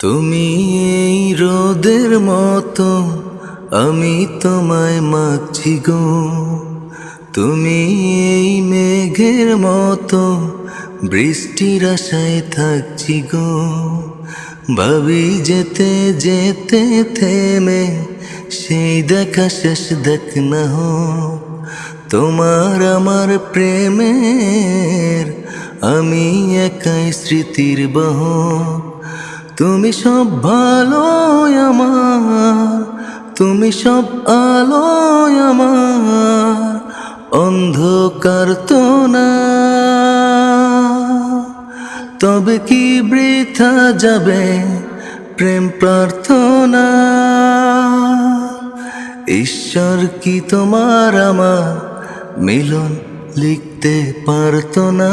তুমি এই রোদের মতো, আমি তোমায় মাছি গো। তুমি এই মেঘের মতো, বৃষ্টির আশায় থাকছি গো। ভাবি যেতে যেতে থেমে, সেই দেখা শেষ দেখ না হোক তোমার আমার প্রেমের, আমি একাই স্মৃতির বহ। তুমি সব ভালো আমার, তুমি সব আলো আমার, অন্ধকার তো না। তবে কি বৃথা যাবে প্রেম প্রার্থনা? ঈশ্বর কি তোমার আমার মিলন লিখতে পারতো না?